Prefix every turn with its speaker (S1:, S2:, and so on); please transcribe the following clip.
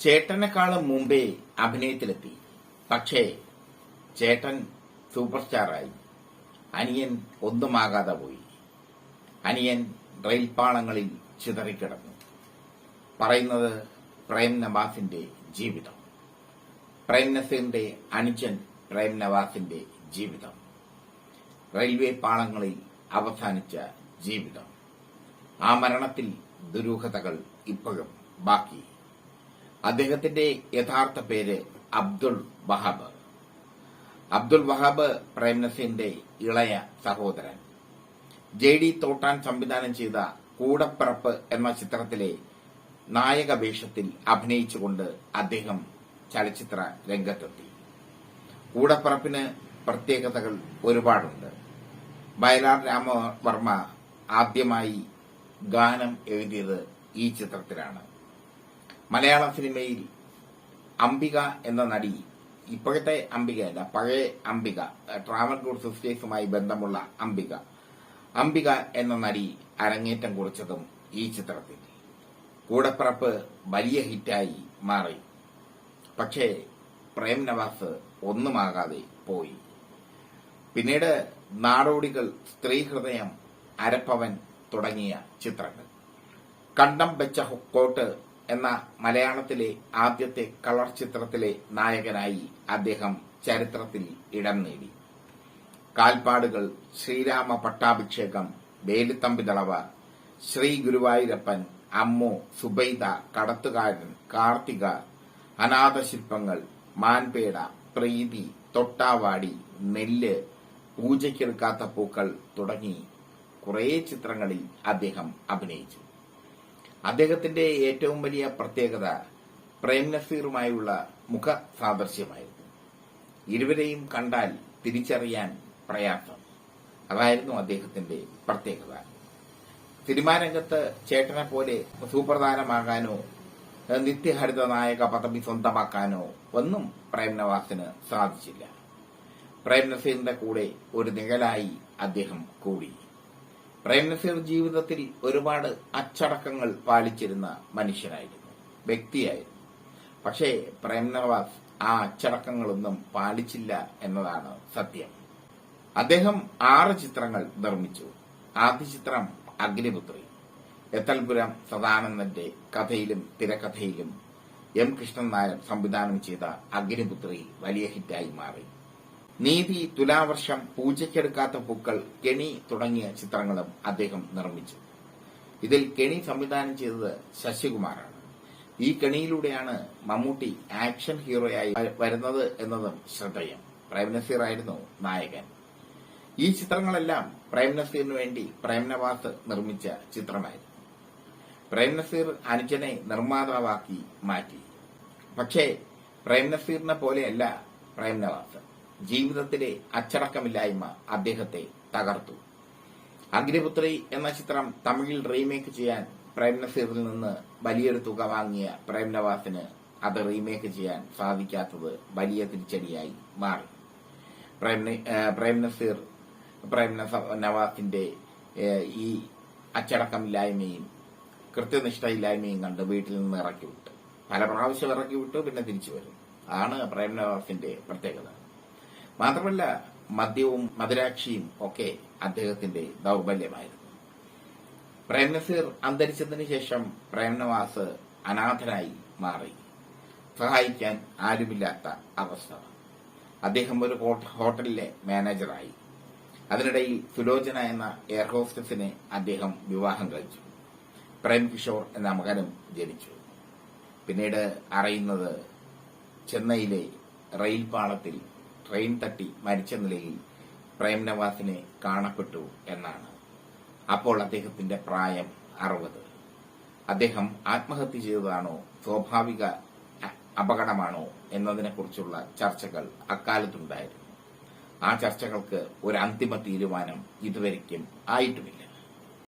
S1: ചേട്ടനെക്കാളും മുമ്പേ അഭിനയത്തിലെത്തി. പക്ഷേ ചേട്ടൻ സൂപ്പർ സ്റ്റാറായി അനിയൻ ഒന്നുമാകാതെ പോയി. അനിയൻ റെയിൽപാളങ്ങളിൽ ചിതറിക്കിടന്നു. പറയുന്നത് പ്രേം നവാസിന്റെ ജീവിതം. പ്രേം നസീറിന്റെ അനുജൻ പ്രേം നവാസിന്റെ ജീവിതം. റെയിൽവേ പാളങ്ങളിൽ അവസാനിച്ച ജീവിതം. ആ മരണത്തിൽ ദുരൂഹതകൾ ഇപ്പോഴും ബാക്കി. അദ്ദേഹത്തിന്റെ യഥാർത്ഥ പേര് അബ്ദുൾ വഹാബ്. അബ്ദുൾ വഹാബ് പ്രേംനസിന്റെ ഇളയ സഹോദരൻ. ജെ ഡി തോട്ടാൻ സംവിധാനം ചെയ്ത കൂടപ്പിറപ്പ് എന്ന ചിത്രത്തിലെ നായക വേഷത്തിൽ അഭിനയിച്ചുകൊണ്ട് അദ്ദേഹം ചലച്ചിത്ര രംഗത്തെത്തി. കൂടപ്പിറപ്പിന് പ്രത്യേകതകൾ ഒരുപാടുണ്ട്. വയലാർ രാമവർമ്മ ആദ്യമായി ഗാനം എഴുതിയത് ഈ ചിത്രത്തിലാണ്. മലയാള സിനിമയിൽ അംബിക എന്ന നടി ഇപ്പോഴത്തെ അംബികയല്ല പഴയ അംബിക ട്രാവൻകൂർ സിസ്റ്റേഴ്സുമായി ബന്ധമുള്ള അംബിക. അംബിക എന്ന നടി അരങ്ങേറ്റം കുറിച്ചതും ഈ ചിത്രത്തിൽ. കൂടപ്പിറപ്പ് വലിയ ഹിറ്റായി മാറി. പക്ഷേ പ്രേം നവാസ് ഒന്നുമാകാതെ പോയി. പിന്നീട് നാടോടികൾ സ്ത്രീഹൃദയം അരപ്പവൻ തുടങ്ങിയ ചിത്രങ്ങൾ. കണ്ടം വെച്ച കോട്ട് എന്ന മലയാളത്തിലെ ആദ്യത്തെ കളർ ചിത്രത്തിലെ നായകനായി അദ്ദേഹം ചരിത്രത്തിൽ ഇടം നേടി. കാൽപ്പാടുകൾ ശ്രീരാമ പട്ടാഭിഷേകം വേലുത്തമ്പി ദളവ ശ്രീ ഗുരുവായൂരപ്പൻ അമ്മു സുബൈദ കടത്തുകാരൻ കാർത്തിക അനാഥശില്പങ്ങൾ മാൻപേട പ്രീതി തൊട്ടാവാടി നെല്ല് പൂജയ്ക്കെടുക്കാത്ത പൂക്കൾ തുടങ്ങി കുറേ ചിത്രങ്ങളിൽ അദ്ദേഹം അഭിനയിച്ചു. അദ്ദേഹത്തിന്റെ ഏറ്റവും വലിയ പ്രത്യേകത പ്രേം നസീറുമായുള്ള മുഖ സാദൃശ്യമായിരുന്നു ഇരുവരെയും കണ്ടാൽ തിരിച്ചറിയാൻ പ്രയാസം. അതായിരുന്നു അദ്ദേഹത്തിന്റെ പ്രത്യേകത. സിനിമാ രംഗത്ത് ചേട്ടനെ പോലെ സുപ്രധാനമാകാനോ നിത്യഹരിത നായക പദവി സ്വന്തമാക്കാനോ ഒന്നും പ്രേം നവാസിന് സാധിച്ചില്ല. പ്രേം നസീറിന്റെ കൂടെ ഒരു നിഴലായി അദ്ദേഹം കൂടി. പ്രേം നസീർ ജീവിതത്തിൽ ഒരുപാട് അച്ചടക്കങ്ങൾ പാലിച്ചിരുന്ന മനുഷ്യനായിരുന്നു വ്യക്തിയായിരുന്നു. പക്ഷേ പ്രേം നവാസ് ആ അച്ചടക്കങ്ങളൊന്നും പാലിച്ചില്ല എന്നതാണ് സത്യം. അദ്ദേഹം ആറ് ചിത്രങ്ങൾ നിർമ്മിച്ചു. ആദ്യ ചിത്രം അഗ്നിപുത്രി എത്തൽപുരം സദാനന്ദന്റെ കഥയിലും തിരക്കഥയിലും എം കൃഷ്ണൻ നായർ സംവിധാനം ചെയ്ത അഗ്നിപുത്രി വലിയ ഹിറ്റായി മാറി. നീതി തുലാവർഷം പൂജയ്ക്കെടുക്കാത്ത പൂക്കൾ കെണി തുടങ്ങിയ ചിത്രങ്ങളും അദ്ദേഹം നിർമ്മിച്ചു. ഇതിൽ കെണി സംവിധാനം ചെയ്തത് ശശികുമാറാണ്. ഈ കെണിയിലൂടെയാണ് മമ്മൂട്ടി ആക്ഷൻ ഹീറോയായി വരുന്നത് എന്നതും ശ്രദ്ധേയം. പ്രേംനസീർ ആയിരുന്നു നായകൻ. ഈ ചിത്രങ്ങളെല്ലാം പ്രേംനസീറിനു വേണ്ടി പ്രേംനവാസ് നിർമ്മിച്ച ചിത്രമായിരുന്നു. പ്രേംനസീർ അനുജനെ നിർമ്മാതാവാക്കി മാറ്റി. പക്ഷേ പ്രേംനസീറിനെ പോലെയല്ല പ്രേം നവാസ്. ജീവിതത്തിലെ അച്ചടക്കമില്ലായ്മ അദ്ദേഹത്തെ തകർത്തു. അഗ്നിപുത്രി എന്ന ചിത്രം തമിഴിൽ റീമേക്ക് ചെയ്യാൻ പ്രേം നസീറിൽ നിന്ന് വലിയൊരു തുക വാങ്ങിയ പ്രേം നവാസിന് അത് റീമേക്ക് ചെയ്യാൻ സാധിക്കാത്തത് വലിയ തിരിച്ചടിയായി മാറി. പ്രേം ന- പ്രേം നവാസിന്റെ ഈ അച്ചടക്കമില്ലായ്മയും കൃത്യനിഷ്ഠയില്ലായ്മയും കണ്ട് വീട്ടിൽ നിന്ന് ഇറക്കിവിട്ടു പല പ്രാവശ്യം ഇറക്കി വിട്ടു പിന്നെ തിരിച്ചു വരും. ആണ് പ്രേം നവാസിന്റെ പ്രത്യേകത. മാത്രമല്ല മദ്യവും മധുരാക്ഷിയും ഒക്കെ അദ്ദേഹത്തിന്റെ ദൗർബല്യമായിരുന്നു. പ്രേംനസീർ അന്തരിച്ചതിന് ശേഷം പ്രേംനവാസ് അനാഥനായി മാറി. സഹായിക്കാൻ ആരുമില്ലാത്ത അവസ്ഥ. അദ്ദേഹം ഒരു ഹോട്ടലിലെ മാനേജറായി. അതിനിടയിൽ സുലോചന എന്ന എയർ ഹോസ്റ്റസിനെ അദ്ദേഹം വിവാഹം കഴിച്ചു. പ്രേം കിഷോർ എന്ന മകനും ജനിച്ചു. പിന്നീട് അറിയുന്നത് ചെന്നൈയിലെ റെയിൽ പാളത്തിൽ ട്രെയിൻ തട്ടി മരിച്ച നിലയിൽ പ്രേം നവാസിനെ കാണപ്പെട്ടു എന്നാണ്. അപ്പോൾ അദ്ദേഹത്തിന്റെ പ്രായം അറുപത്. അദ്ദേഹം ആത്മഹത്യ ചെയ്തതാണോ സ്വാഭാവിക അപകടമാണോ എന്നതിനെക്കുറിച്ചുള്ള ചർച്ചകൾ അക്കാലത്തുണ്ടായിരുന്നു. ആ ചർച്ചകൾക്ക് ഒരു അന്തിമ തീരുമാനം ഇതുവരെയ്ക്കും ആയിട്ടുമില്ല.